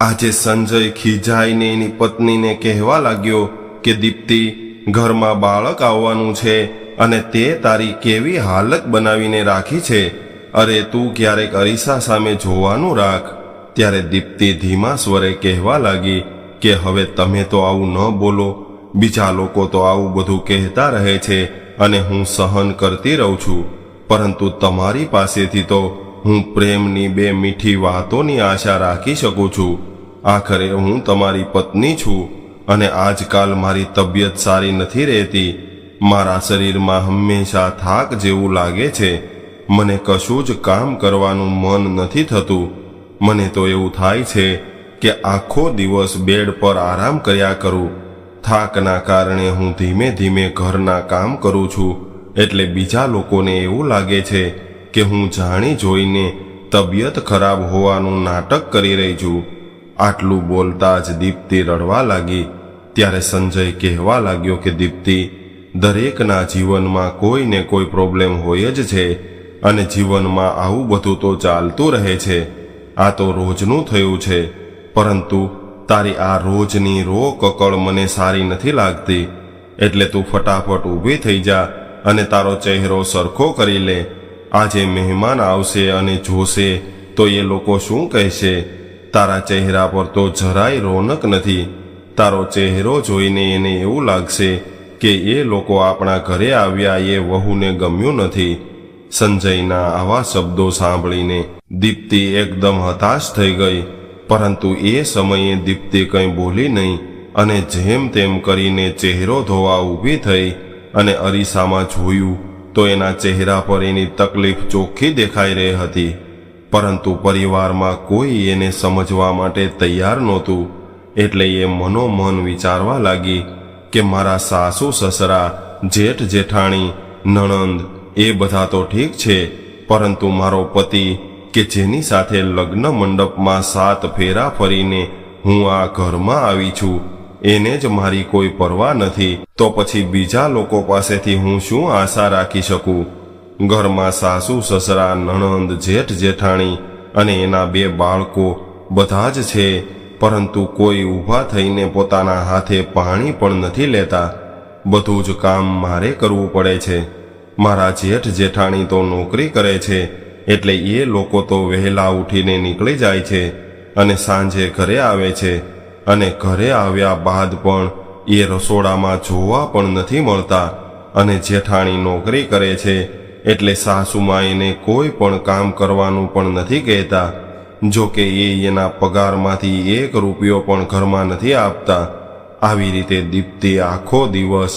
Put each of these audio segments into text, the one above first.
આજે સંજય ખીજાઈને એની પત્નીને કહેવા લાગ્યો કે, દીપ્તિ, ઘરમાં બાળક આવવાનું છે અને તે તારી કેવી હાલત બનાવીને રાખી છે? અરે, તું ક્યારેક અરીસા સામે જોવાનું રાખ. ત્યારે દીપ્તિ ધીમા સ્વરે કહેવા લાગી કે, હવે તમે તો આવું ન બોલો. બીજા લોકો તો આવું બધું કહેતા રહે છે અને હું સહન કરતી રહું છું. પરંતુ તમારી પાસેથી તો હું પ્રેમની બે મીઠી વાતોની આશા રાખી શકું છું. આખરે હું તમારી પત્ની છું અને આજકાલ મારી તબિયત સારી નથી રહેતી. મારા શરીરમાં હંમેશા થાક જેવું લાગે છે. મને કશું જ કામ કરવાનું મન નથી થતું. મને તો એવું થાય છે કે આખો દિવસ બેડ પર આરામ કર્યા કરું. થાકના કારણે હું ધીમે ધીમે ઘરના કામ કરું છું. એટલે બીજા લોકોને એવું લાગે છે કે હું જાણી જોઈને તબિયત ખરાબ હોવાનું નાટક કરી રહી છું. આટલું બોલતા જ દીપ્તિ રડવા લાગી. ત્યારે સંજય કહેવા લાગ્યો કે દીપ્તિ, દરેકના જીવનમાં કોઈ ને કોઈ પ્રોબ્લેમ હોય જ છે અને જીવનમાં આવું બધું તો ચાલતું રહે છે. આ તો રોજનું થયું છે. પરંતુ તારી આ રોજની રો કકળ મને સારી નથી લાગતી. એટલે તું ફટાફટ ઊભી થઈ જા અને તારો ચહેરો સરખો કરી લે. આજે મહેમાન આવશે અને જોશે, તો એ લોકો શું કહેશે? તારા ચહેરા પર તો જરાય રોનક નથી. તારો ચહેરો જોઈને એને એવું લાગશે કે એ લોકો આપણા ઘરે આવ્યા એ વહુને ગમ્યું નથી. સંજયના આવા શબ્દો સાંભળીને દીપ્તિ એકદમ હતાશ થઈ ગઈ, પરંતુ એ સમયે દીપ્તિ કંઈ બોલી નહીં અને જેમ તેમ કરીને ચહેરો ધોવા ઊભી થઈ અને અરીસામાં જોયું તો એના ચહેરા પર એની તકલીફ ચોખ્ખી દેખાઈ રહી હતી. પરંતુ પરિવારમાં કોઈ એને સમજવા માટે તૈયાર નહોતું. એટલે એ મનોમન વિચારવા લાગી કે મારા સાસુ, સસરા, જેઠ, જેઠાણી, નણંદ, એ બધા તો ઠીક છે, પરંતુ મારો પતિ કે જેની સાથે લગ્ન મંડપમાં સાત ફેરા ફરીને હું આ ઘરમાં આવી છું એને જ મારી કોઈ પરવા નથી. તો પછી બીજા લોકો પાસેથી હું શું આશા રાખી શકું? ઘરમાં સાસુ, સસરા, નણંદ, જેઠ, જેઠાણી અને એના બે બાળકો બધા જ છે, પરંતુ કોઈ ઊભા થઈને પોતાના હાથે પાણી પણ નથી લેતા. બધું જ કામ મારે કરવું પડે છે. મારા જેઠ, જેઠાણી તો નોકરી કરે છે, એટલે એ લોકો તો વહેલા ઉઠીને નીકળી જાય છે અને સાંજે ઘરે આવે છે. અને ઘરે આવ્યા બાદ પણ એ રસોડામાં જોવા પણ નથી મળતા અને જેઠાણી નોકરી કરે છે એટલે સાસુમાઈને કોઈ પણ કામ કરવાનું પણ નથી કહેતા. જો કે એ એના પગારમાંથી એક રૂપિયો પણ ઘરમાં નથી આપતા. આવી રીતે દીપ્તિ આખો દિવસ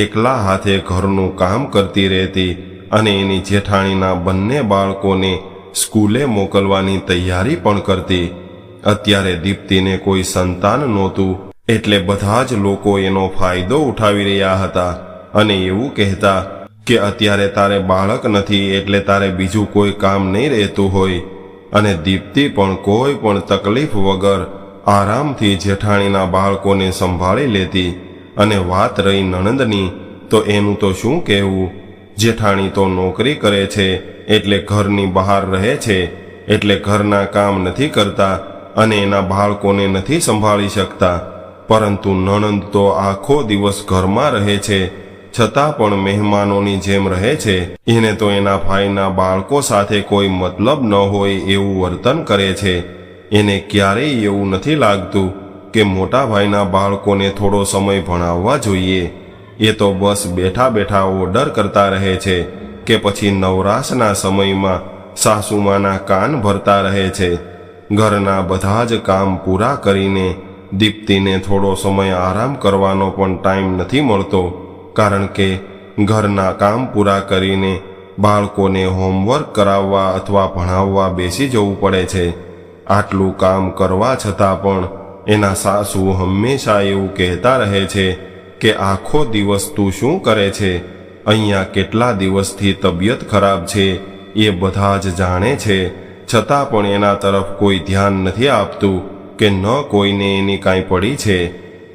એકલા હાથે ઘરનું કામ કરતી રહેતી અને એની જેઠાણીના બંને બાળકોને સ્કૂલે મોકલવાની તૈયારી પણ કરતી. અત્યારે દીપ્તિને કોઈ સંતાન નહોતું. એટલે બધા જ લોકો એનો ફાયદો ઉઠાવી રહ્યા હતા. અને એવું કહેતા કે અત્યારે તારે બાળક નથી એટલે તારે બીજું કોઈ કામ નહીં રહેતું હોય. અને દીપ્તિ પણ કોઈ પણ તકલીફ વગર આરામથી જેઠાણીના બાળકોને સંભાળી લેતી. અને વાત રહી નણંદની, તો એનું તો શું કહેવું? જેઠાણી તો નોકરી કરે છે, એટલે ઘરની બહાર રહે છે, એટલે ઘરના કામ નથી કરતા. અને એના બાળકોને નથી સંભાળી શકતા. પરંતુ નણંદ તો આખો દિવસ ઘરમાં રહે છે, છતાં પણ મહેમાનોની જેમ રહે છે. એને તો એના ભાઈના બાળકો સાથે કોઈ મતલબ ન હોય એવું વર્તન કરે છે. એને ક્યારેય એવું નથી લાગતું કે મોટા ભાઈના બાળકોને થોડો સમય ભણાવવા જોઈએ. એ તો બસ બેઠા બેઠા ઓર્ડર કરતા રહે છે કે પછી નવરાશના સમયમાં સાસુમાના કાન ભરતા રહે છે. ઘરના બધા જ કામ પૂરા કરીને દીપ્તિને થોડો સમય આરામ કરવાનો પણ ટાઈમ નથી મળતો, કારણ કે ઘરના કામ પૂરા કરીને બાળકોને હોમવર્ક કરાવવા અથવા ભણાવવા બેસી જવું પડે છે. આટલું કામ કરવા છતાં પણ એના સાસુ હંમેશા એવું કહેતા રહે છે કે આખો દિવસ તું શું કરે છે? અહીંયા કેટલા દિવસથી તબિયત ખરાબ છે? એ બધા જ જાણે છે. છતાં પણ એના તરફ કોઈ ધ્યાન નથી આપતું કે ન કોઈને એની કાંઈ પડી છે.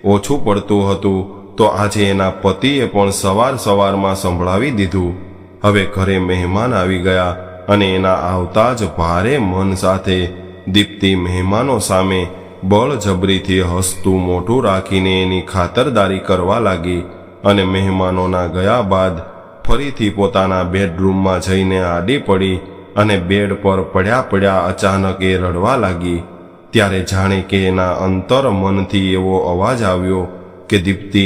ઓછું પડતું હતું તો આજે એના પતિએ પણ સવાર સવારમાં સંભળાવી દીધું. હવે ઘરે મહેમાન આવી ગયા અને એના આવતા જ ભારે મન સાથે દીપ્તિ મહેમાનો સામે બળજબરીથી હસતું મોટું રાખીને એની ખાતરદારી કરવા લાગી અને મહેમાનોના ગયા બાદ ફરીથી પોતાના બેડરૂમમાં જઈને આડી પડી અને બેડ પર પડ્યા પડ્યા અચાનક એ રડવા લાગી. ત્યારે જાણે કે એના અંતર મનથી એવો અવાજ આવ્યો કે, દીપ્તિ,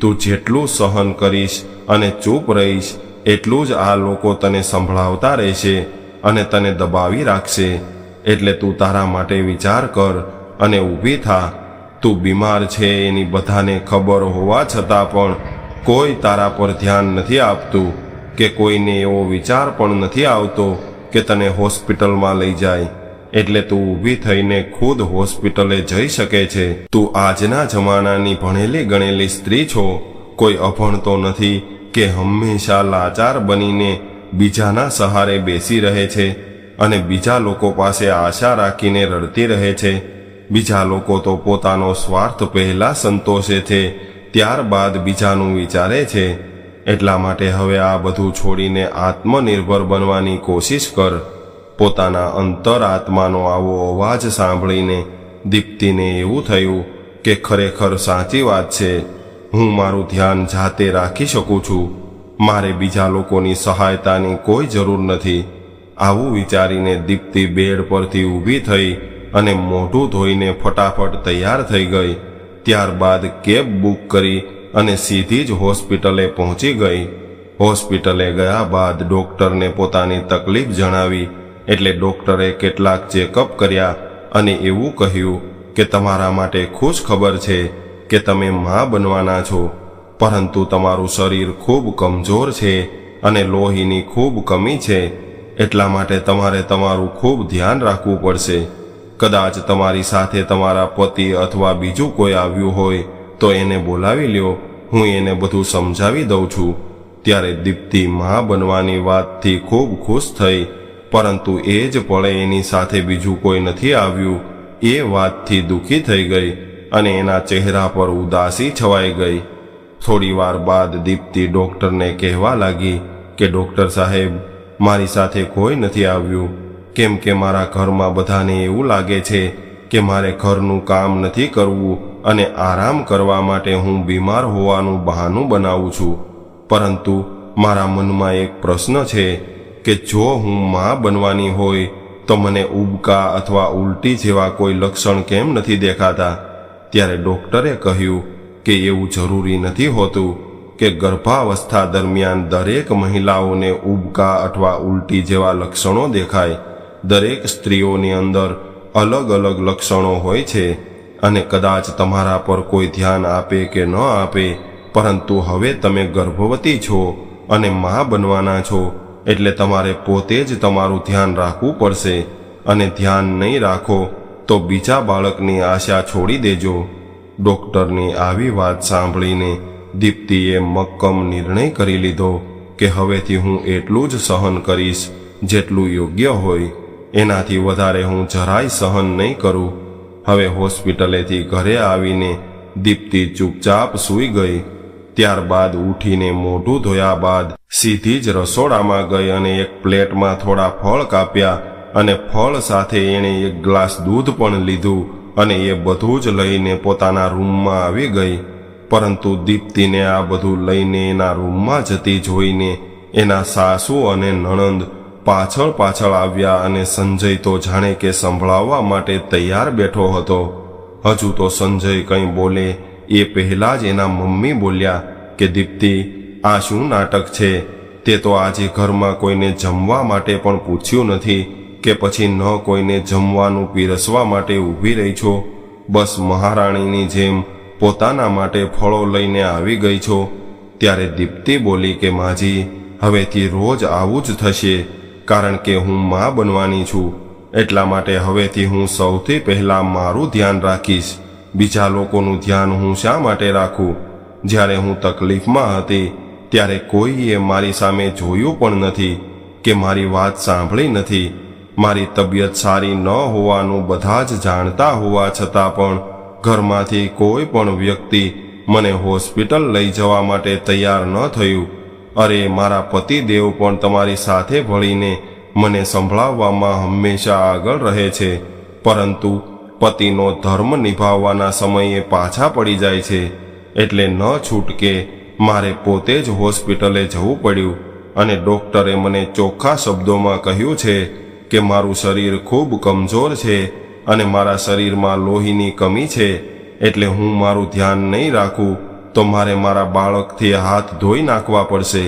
તું જેટલું સહન કરીશ અને ચૂપ રહીશ, એટલું જ આ લોકો તને સંભળાવતા રહેશે અને તને દબાવી રાખશે. એટલે તું તારા માટે વિચાર કર અને ઊભી થા. તું બીમાર છે એની બધાને ખબર હોવા છતાં પણ કોઈ તારા પર ધ્યાન નથી આપતું કે કોઈને એવો વિચાર પણ નથી આવતો કે તને હોસ્પિટલમાં લઈ જાય, એટલે તું ઊભી થઈને ખુદ હોસ્પિટલે જઈ શકે છે. તું આજના જમાનાની ભણેલી ગણેલી સ્ત્રી છો. કોઈ અભણ તો નથી કે હંમેશા લાચાર બનીને બીજાના સહારે બેસી રહે છે અને બીજા લોકો પાસે આશા રાખીને રડતી રહે છે. બીજા લોકો તો પોતાનો સ્વાર્થ પહેલા સંતોષે છે, ત્યારબાદ બીજાનું વિચારે છે. એટલા માટે હવે આ બધું છોડીને આત્મનિર્ભર બનવાની કોશિશ કર. પોતાના અંતર આત્માનો આવો અવાજ સાંભળીને દીપ્તિને એવું થયું કે ખરેખર સાચી વાત છે. હું મારું ધ્યાન જાતે રાખી શકું છું. મારે બીજા લોકોની સહાયતાની કોઈ જરૂર નથી. આવું વિચારીને દીપ્તિ બેડ પરથી ઊભી થઈ અને મોઢું ધોઈને ફટાફટ તૈયાર થઈ ગઈ. ત્યારબાદ કેબ બુક કરી અને સીધી જ હોસ્પિટલે પહોંચી ગઈ. હોસ્પિટલે ગયા બાદ ડોક્ટરને પોતાની તકલીફ જણાવી, એટલે ડોક્ટરે કેટલાક ચેકઅપ કર્યા અને એવું કહ્યું કે તમારા માટે ખુશ ખબર છે કે તમે માં બનવાના છો, પરંતુ તમારું શરીર ખૂબ કમજોર છે અને લોહીની ખૂબ કમી છે, એટલા માટે તમારે તમારું ખૂબ ધ્યાન રાખવું પડશે. કદાચ તમારી સાથે તમારા પતિ અથવા બીજું કોઈ આવ્યું હોય તો એને બોલાવી લ્યો. હું એને બધું સમજાવી દઉં છું. ત્યારે દીપ્તિ મા બનવાની વાતથી ખૂબ ખુશ થઈ. પરંતુ એ જ પળે એની સાથે બીજું કોઈ નથી આવ્યું. એ વાતથી દુઃખી થઈ ગઈ અને એના ચહેરા પર ઉદાસી છવાઈ ગઈ. થોડી વાર બાદ દીપ્તિ ડૉક્ટરને કહેવા લાગી કે, ડૉક્ટર સાહેબ, મારી સાથે કોઈ નથી આવ્યું. કેમ કે મારા ઘરમાં બધાને એવું લાગે છે કે મારે ઘરનું કામ નથી કરવું. અને આરામ કરવા માટે હું બીમાર હોવાનું બહાનું બનાવું છું. પરંતુ મારા મનમાં એક પ્રશ્ન છે કે જો હું માં બનવાની હોય, તો મને ઉબકા અથવા ઉલટી જેવા કોઈ લક્ષણ કેમ નથી દેખાતા? ત્યારે ડૉક્ટરે કહ્યું કે એવું જરૂરી નથી હોતું કે ગર્ભાવસ્થા દરમિયાન દરેક મહિલાઓને ઉબકા અથવા ઉલટી જેવા લક્ષણો દેખાય. દરેક સ્ત્રીઓની અંદર અલગ અલગ લક્ષણો હોય છે. અને કદાચ તમારા પર કોઈ ધ્યાન આપે કે ન આપે, પરંતુ હવે તમે ગર્ભવતી છો અને મા બનવાના છો, એટલે તમારે પોતે જ તમારું ધ્યાન રાખવું પડશે. અને ધ્યાન નહીં રાખો, તો બીજા બાળકની આશા છોડી દેજો. ડૉક્ટરની આવી વાત સાંભળીને દીપ્તિએ મક્કમ નિર્ણય કરી લીધો કે હવેથી હું એટલું જ સહન કરીશ જેટલું યોગ્ય હોય. એનાથી વધારે હું જરાય સહન નહીં કરું. હવે હોસ્પિટલેથી ઘરે આવીને દીપ્તિ ચૂપચાપ સૂઈ ગઈ. ત્યારબાદ ઉઠીને મોઢું ધોયા બાદ સીધી જ રસોડામાં ગઈ અને એક પ્લેટમાં થોડા ફળ કાપ્યા અને ફળ સાથે એણે એક ગ્લાસ દૂધ પણ લીધું અને એ બધું જ લઈને પોતાના રૂમમાં આવી ગઈ. પરંતુ દીપ્તિને આ બધું લઈને એના રૂમમાં જતી જોઈને એના સાસુ અને નણંદ પાછળ પાછળ આવ્યા અને સંજય તો જાણે કે સંભળાવવા માટે તૈયાર બેઠો હતો. હજુ તો સંજય કંઈ બોલે, એ પહેલા જ એના મમ્મી બોલ્યા કે, દીપ્તિ, આ શું નાટક છે? તે તો આજે ઘરમાં કોઈને જમવા માટે પણ પૂછ્યું નથી કે પછી ન કોઈને જમવાનું પીરસવા માટે ઊભી રહી છો? બસ મહારાણીની જેમ પોતાના માટે ફળો લઈને આવી ગઈ છો. ત્યારે દીપ્તિ બોલી કે, માજી, હવેથી રોજ આવું જ થશે. કારણ કે હું માં બનવાની છું, એટલા માટે હવેથી હું સૌથી પહેલા મારું ધ્યાન રાખીશ. બીજા લોકોનું ધ્યાન હું શા માટે રાખું? જ્યારે હું તકલીફમાં હતી, ત્યારે કોઈએ મારી સામે જોયું પણ નથી કે મારી વાત સાંભળી નથી. મારી તબિયત સારી ન હોવાનું બધા જ જાણતા હોવા છતાં પણ ઘરમાંથી કોઈ પણ વ્યક્તિ મને હોસ્પિટલ લઈ જવા માટે તૈયાર ન થયું. અરે મારા પતિદેવ પણ તમારી સાથે ભળીને મને સંભળાવવામાં હંમેશા આગળ રહે છે. પરંતુ પતિનો ધર્મ નિભાવવાના સમયે પાછા પડી જાય છે. એટલે ન છૂટકે મારે પોતે જ હોસ્પિટલે જવું પડ્યું અને ડૉક્ટરે મને ચોખ્ખા શબ્દોમાં કહ્યું છે કે મારું શરીર ખૂબ કમજોર છે અને મારા શરીરમાં લોહીની કમી છે. એટલે હું મારું ધ્યાન નહીં રાખું. તો મારે મારા બાળકથી હાથ ધોઈ નાખવા પડશે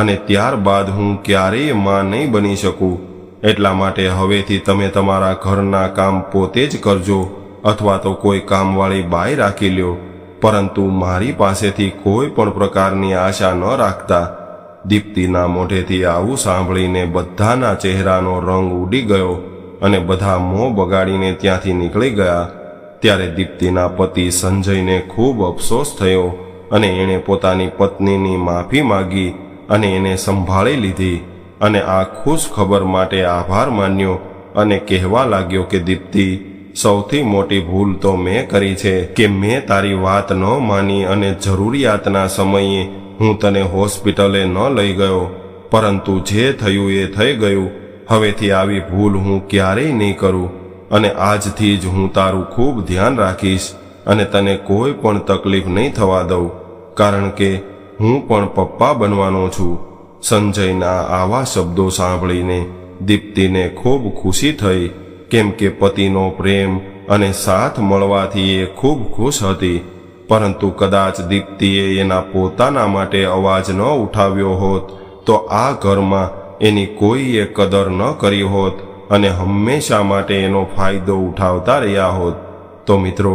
અને ત્યારબાદ હું ક્યારેયમાં નહીં બની શકું. એટલા માટે હવેથી તમે તમારા ઘરના કામ પોતે જ કરજો અથવા તો કોઈ કામવાળી બાય રાખી લ્યો. પરંતુ મારી પાસેથી કોઈ પણ પ્રકારની આશા ન રાખતા. દીપ્તિના મોઢેથી આવું સાંભળીને બધાના ચહેરાનો રંગ ઉડી ગયો અને બધા મોં બગાડીને ત્યાંથી નીકળી ગયા. ત્યારે દીપ્તિના પતિ સંજયને ખૂબ અફસોસ થયો અને એણે પોતાની પત્નીની માફી માગી અને એને સંભાળી લીધી. અને આ ખુશ ખબર માટે આભાર માન્યો અને કહેવા લાગ્યો કે, દીપ્તિ, સૌથી મોટી ભૂલ તો મેં કરી છે કે મેં તારી વાત ન માની અને જરૂરિયાતના સમયે હું તને હોસ્પિટલે ન લઈ ગયો. પરંતુ જે થયું એ થઈ ગયું. હવેથી આવી ભૂલ હું ક્યારેય નહીં કરું અને આજથી જ હું તારું ખૂબ ધ્યાન રાખીશ. અને તને કોઈ પણ તકલીફ નહીં થવા દઉં, કારણ કે હું પણ પપ્પા બનવાનો છું. સંજયના આવા શબ્દો સાંભળીને દીપ્તિને ખૂબ ખુશી થઈ, કેમ કે પતિનો પ્રેમ અને સાથ મળવાથી એ ખૂબ ખુશ હતી. પરંતુ કદાચ દીપ્તિએ એના પોતાના માટે અવાજ ન ઉઠાવ્યો હોત, તો આ ઘરમાં એની કોઈએ કદર ન કરી હોત અને હંમેશા માટે એનો ફાયદો ઉઠાવતા રહ્યા હોત. તો મિત્રો